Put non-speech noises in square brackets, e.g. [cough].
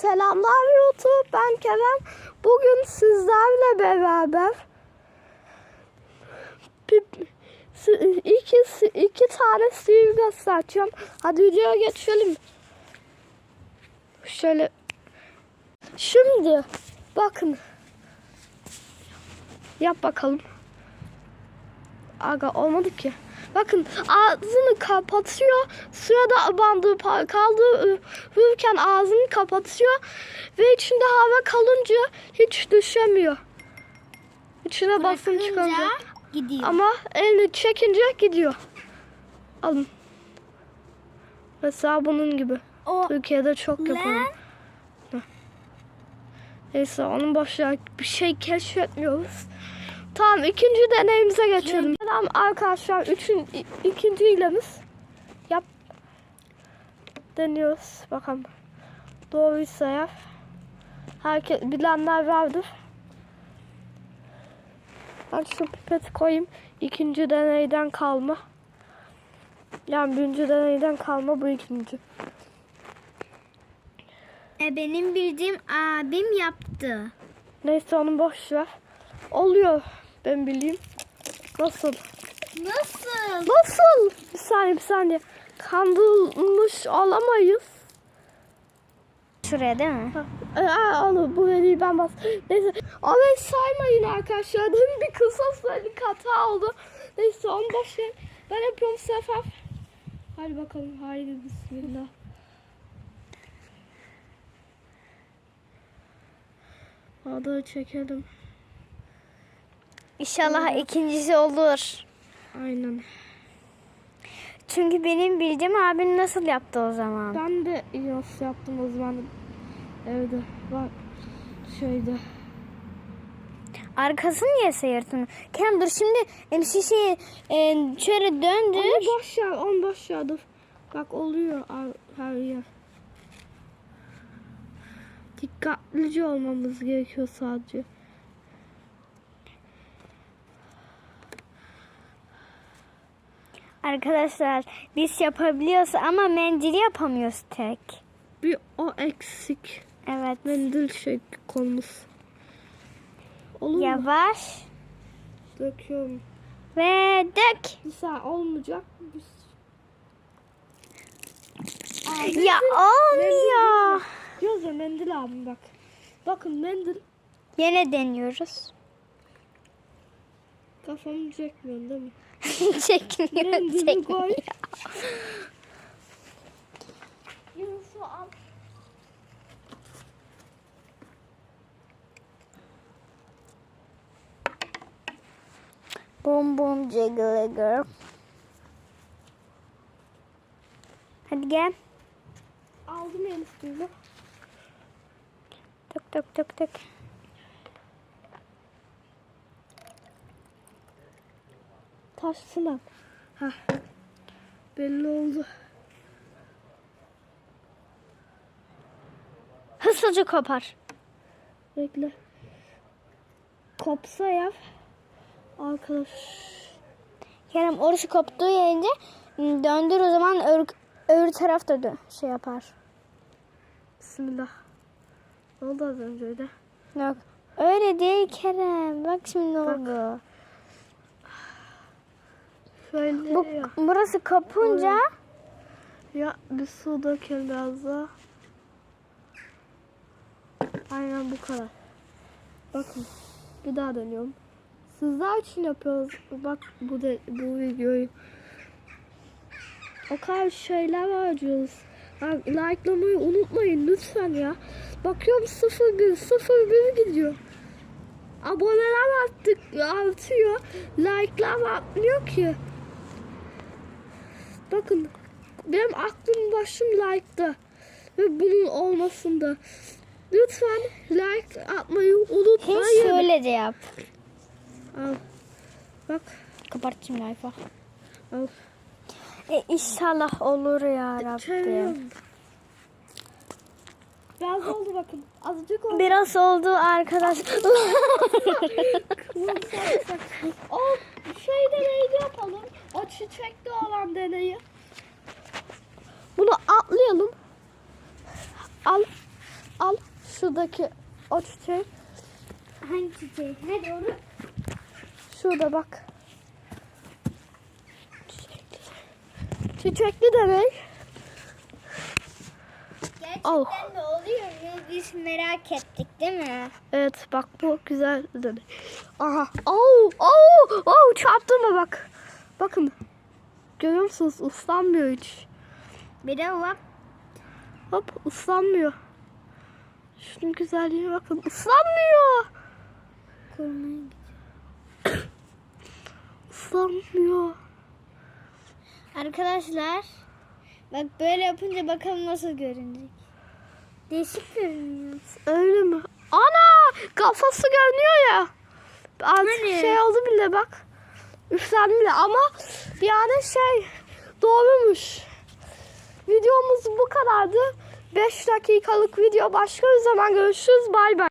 Selamlar YouTube. Ben Kerem. Bugün sizlerle beraber iki, iki tane sihir göstereceğim. Hadi videoya geçelim. Şöyle. Şimdi bakın. Yap bakalım. Aga olmadı ki. Bakın ağzını kapatıyor. Sırada bandı pa- kaldırırken ağzını kapatıyor. Ve içinde hava kalınca hiç düşemiyor. İçine basınç çıkınca. gidiyor. Ama elini çekince gidiyor. Alın. Mesela bunun gibi. o Türkiye'de çok yapılıyor. Neyse onun başına bir şey keşfetmiyoruz. Tamam ikinci deneyimize geçelim. Tamam arkadaşlar üçün, ikinci hilemiz. Yap. Deniyoruz. Bakalım. Doğruysa eğer. Herkes bilenler vardır. Ben şu pipeti koyayım. İkinci deneyden kalma. Yani birinci deneyden kalma bu ikinci. e, benim bildiğim abim yaptı. Neyse onu boş ver. Oluyor ben bileyim. Nasıl? Nasıl? Nasıl? Bir saniye bir saniye. Kandırılmış olamayız. Şuraya değil mi? Aa, onu bu veriyi ben bas. Neyse. Orayı saymayın arkadaşlar. [laughs] Demin bir kısa sürelik hata oldu. Neyse onu boş ver. Ben yapıyorum sefer. Hadi bakalım. Haydi bismillah. Adı çekelim. İnşallah ikincisi olur. Aynen. Çünkü benim bildiğim abim nasıl yaptı o zaman? Ben de yas yaptım o zaman evde. Bak şeyde. Arkasını niye seyirtin? Kerem dur şimdi şişeyi e, şöyle döndür. Onu boş ver, onu boş ver dur. Bak oluyor her yer. Dikkatlice olmamız gerekiyor sadece. Arkadaşlar biz yapabiliyoruz ama mendili yapamıyoruz tek. Bir o eksik. Evet. Mendil şey konumuz. Olur mu? Yavaş Döküyorum. ve dök. Bir saniye olmayacak. Bir... Aa, Ya olmuyor. Ya mendil abim bak. Bakın mendil Yine deniyoruz. Kafamı çekmiyor değil mi? [laughs] çekmiyor, çekmiyor. Yunus'u al. Bum bum jiggle girl. Hadi gel. Aldım en üstünde. Tık tık tık tık. Taşsın al. Hah. Belli oldu. Hızlıca kopar. Bekle. Kopsa yap. Arkadaş. Kerem orası koptuğu yerince döndür o zaman öbür, öbür taraf da şey yapar. Bismillah. Ne oldu az önce öyle? Yok. Öyle değil Kerem. Bak şimdi ne Bak. oldu. Şöyle Bu, ya. burası kopunca Ya bir su dökelim biraz daha. Aynen bu kadar. Bakın. Bir daha dönüyorum. Sizler için yapıyoruz. Bak bu de, bu videoyu. O kadar şeyler harcıyoruz. Likelamayı unutmayın lütfen ya. Bakıyorum 01 01 gidiyor. Aboneler arttık, artıyor. Like'lar artmıyor ki. Bakın benim aklım başım like'da ve bunun olmasında. Lütfen like atmayı hiç unutmayın. şöyle de yap. Al. Bak şimdi sayfa. al. E, inşallah olur ya Rabbim. Çeviriyorum. Biraz oldu bakın. Azıcık oldu. Biraz oldu arkadaş. Kıvım sarımsak. O [laughs] şey deneyi yapalım. O çiçekli olan deneyi. Bunu atlayalım. Al. al şuradaki o çiçeği. Hangi çiçeği? Hadi onu. Şurada bak. Çiçekli. Çiçekli demek. Gerçekten Al. de oluyor? Biz merak ettik değil mi? Evet bak bu güzel demek. Aha. Oo, oo, oo çarptırma bak. Bakın. Görüyor musunuz? Islanmıyor hiç. Bir de bak. Hop ıslanmıyor. Şunun güzelliğine bakın. Islanmıyor. Kurmaya [coughs] Islanmıyor. Arkadaşlar bak böyle yapınca bakalım nasıl görünecek. Değişik görünüyor. Öyle mi? Ana! Kafası görünüyor ya. Artık Hani? şey oldu bile bak. Üflendi bile ama yani şey doğrumuş. Videomuz bu kadardı. 5 dakikalık video. Başka bir zaman görüşürüz. Bay bay.